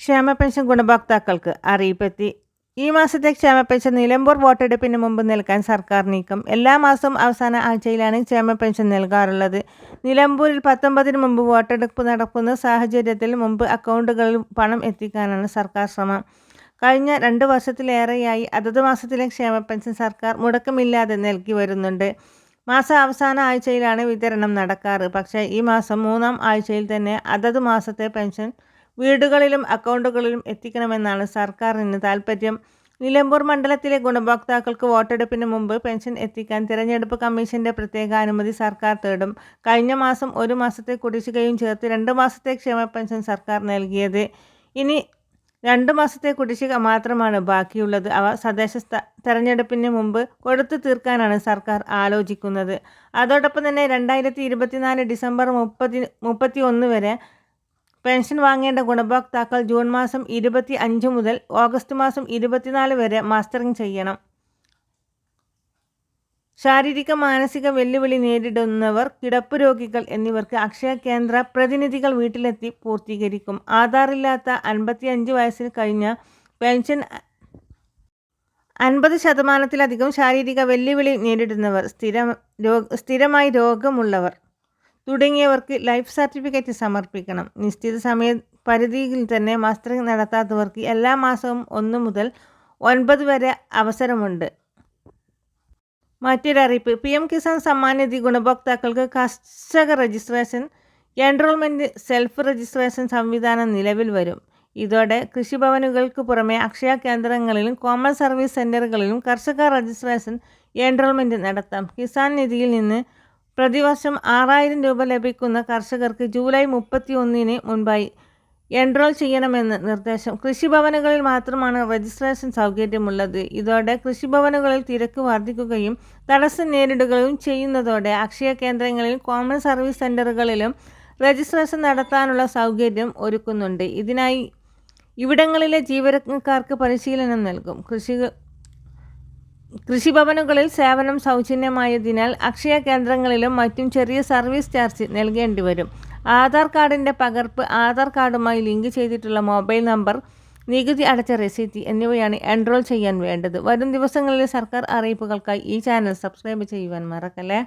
ക്ഷേമ പെൻഷൻ ഗുണഭോക്താക്കൾക്ക് അറിയിപ്പെത്തി. ഈ മാസത്തെ ക്ഷേമ പെൻഷൻ നിലമ്പൂർ വോട്ടെടുപ്പിന് മുമ്പ് നൽകാൻ സർക്കാർ നീക്കം. എല്ലാ മാസവും അവസാന ആഴ്ചയിലാണ് ക്ഷേമ പെൻഷൻ നൽകാറുള്ളത്. നിലമ്പൂരിൽ പത്തൊമ്പതിന് മുമ്പ് വോട്ടെടുപ്പ് നടക്കുന്ന സാഹചര്യത്തിൽ മുമ്പ് അക്കൗണ്ടുകളിൽ പണം എത്തിക്കാനാണ് സർക്കാർ ശ്രമം. കഴിഞ്ഞ രണ്ട് വർഷത്തിലേറെയായി അതത് മാസത്തിലെ ക്ഷേമ പെൻഷൻ സർക്കാർ മുടക്കമില്ലാതെ നൽകി വരുന്നുണ്ട്. മാസ അവസാന ആഴ്ചയിലാണ് വിതരണം നടക്കാറ്. പക്ഷേ ഈ മാസം മൂന്നാം ആഴ്ചയിൽ തന്നെ അതത് മാസത്തെ പെൻഷൻ വീടുകളിലും അക്കൗണ്ടുകളിലും എത്തിക്കണമെന്നാണ് സർക്കാരിന് താൽപ്പര്യം. നിലമ്പൂർ മണ്ഡലത്തിലെ ഗുണഭോക്താക്കൾക്ക് വോട്ടെടുപ്പിന് മുമ്പ് പെൻഷൻ എത്തിക്കാൻ തിരഞ്ഞെടുപ്പ് കമ്മീഷന്റെ പ്രത്യേക അനുമതി സർക്കാർ തേടും. കഴിഞ്ഞ മാസം ഒരു മാസത്തെ കുടിശ്ശികയും ചേർത്ത് രണ്ട് മാസത്തെ ക്ഷേമ പെൻഷൻ സർക്കാർ നൽകിയത്. ഇനി രണ്ട് മാസത്തെ കുടിശ്ശിക മാത്രമാണ് ബാക്കിയുള്ളത്. അവ തദ്ദേശ തെരഞ്ഞെടുപ്പിന് മുമ്പ് കൊടുത്തു തീർക്കാനാണ് സർക്കാർ ആലോചിക്കുന്നത്. അതോടൊപ്പം തന്നെ രണ്ടായിരത്തി ഇരുപത്തിനാല് ഡിസംബർ മുപ്പത്തി മുപ്പത്തി ഒന്ന് വരെ പെൻഷൻ വാങ്ങേണ്ട ഗുണഭോക്താക്കൾ ജൂൺ മാസം ഇരുപത്തി അഞ്ച് മുതൽ ഓഗസ്റ്റ് മാസം ഇരുപത്തിനാല് വരെ മാസ്റ്ററിംഗ് ചെയ്യണം. ശാരീരിക മാനസിക വെല്ലുവിളി നേരിടുന്നവർ കിടപ്പ് രോഗികൾ എന്നിവർക്ക് അക്ഷയ കേന്ദ്ര പ്രതിനിധികൾ വീട്ടിലെത്തി പൂർത്തീകരിക്കും. ആധാറില്ലാത്ത അൻപത്തിയഞ്ച് വയസ്സിൽ കഴിഞ്ഞ പെൻഷൻ അൻപത് ശതമാനത്തിലധികം ശാരീരിക വെല്ലുവിളി നേരിടുന്നവർ സ്ഥിരം സ്ഥിരമായി രോഗമുള്ളവർ. തുടങ്ങിയവർക്ക് ലൈഫ് സർട്ടിഫിക്കറ്റ് സമർപ്പിക്കണം. നിശ്ചിത സമയ പരിധിയിൽ തന്നെ മാസ്റ്ററിംഗ് നടത്താത്തവർക്ക് എല്ലാ മാസവും ഒന്ന് മുതൽ ഒൻപത് വരെ അവസരമുണ്ട്. മറ്റൊരറിയിപ്പ് പി എം കിസാൻ സമ്മാൻ നിധി ഗുണഭോക്താക്കൾക്ക് കർഷക രജിസ്ട്രേഷൻ എൻറോൾമെന്റ് സെൽഫ് രജിസ്ട്രേഷൻ സംവിധാനം നിലവിൽ വരും. ഇതോടെ കൃഷിഭവനുകൾക്ക് പുറമെ അക്ഷയ കേന്ദ്രങ്ങളിലും കോമൺ സർവീസ് സെന്ററുകളിലും കർഷക രജിസ്ട്രേഷൻ എൻറോൾമെന്റ് നടത്താം. കിസാൻ നിധിയിൽ നിന്ന് പ്രതിവർഷം ആറായിരം രൂപ ലഭിക്കുന്ന കർഷകർക്ക് ജൂലൈ മുപ്പത്തി ഒന്നിന് മുൻപായി എൻറോൾ ചെയ്യണമെന്ന് നിർദ്ദേശം. കൃഷിഭവനുകളിൽ മാത്രമാണ് രജിസ്ട്രേഷൻ സൗകര്യമുള്ളത്. ഇതോടെ കൃഷിഭവനുകളിൽ തിരക്ക് വർദ്ധിക്കുകയും തടസ്സം നേരിടുകയും ചെയ്യുന്നതോടെ അക്ഷയ കേന്ദ്രങ്ങളിൽ കോമൺ സർവീസ് സെന്ററുകളിലും രജിസ്ട്രേഷൻ നടത്താനുള്ള സൗകര്യം ഒരുക്കുന്നുണ്ട്. ഇതിനായി ഇവിടങ്ങളിലെ ജീവനക്കാർക്ക് പരിശീലനം നൽകും. കൃഷി കൃഷിഭവനുകളിൽ സേവനം സൗജന്യമായതിനാൽ അക്ഷയ കേന്ദ്രങ്ങളിലും മറ്റും ചെറിയ സർവീസ് ചാർജ് നൽകേണ്ടി വരും. ആധാർ കാർഡിന്റെ പകർപ്പ് ആധാർ കാർഡുമായി ലിങ്ക് ചെയ്തിട്ടുള്ള മൊബൈൽ നമ്പർ നികുതി അടച്ച റെസീറ്റ് എന്നിവയാണ് എൻറോൾ ചെയ്യാൻ വേണ്ടത്. വരും ദിവസങ്ങളിലെ സർക്കാർ അറിയിപ്പുകൾക്കായി ഈ ചാനൽ സബ്സ്ക്രൈബ് ചെയ്യുവാൻ മറക്കല്ലേ?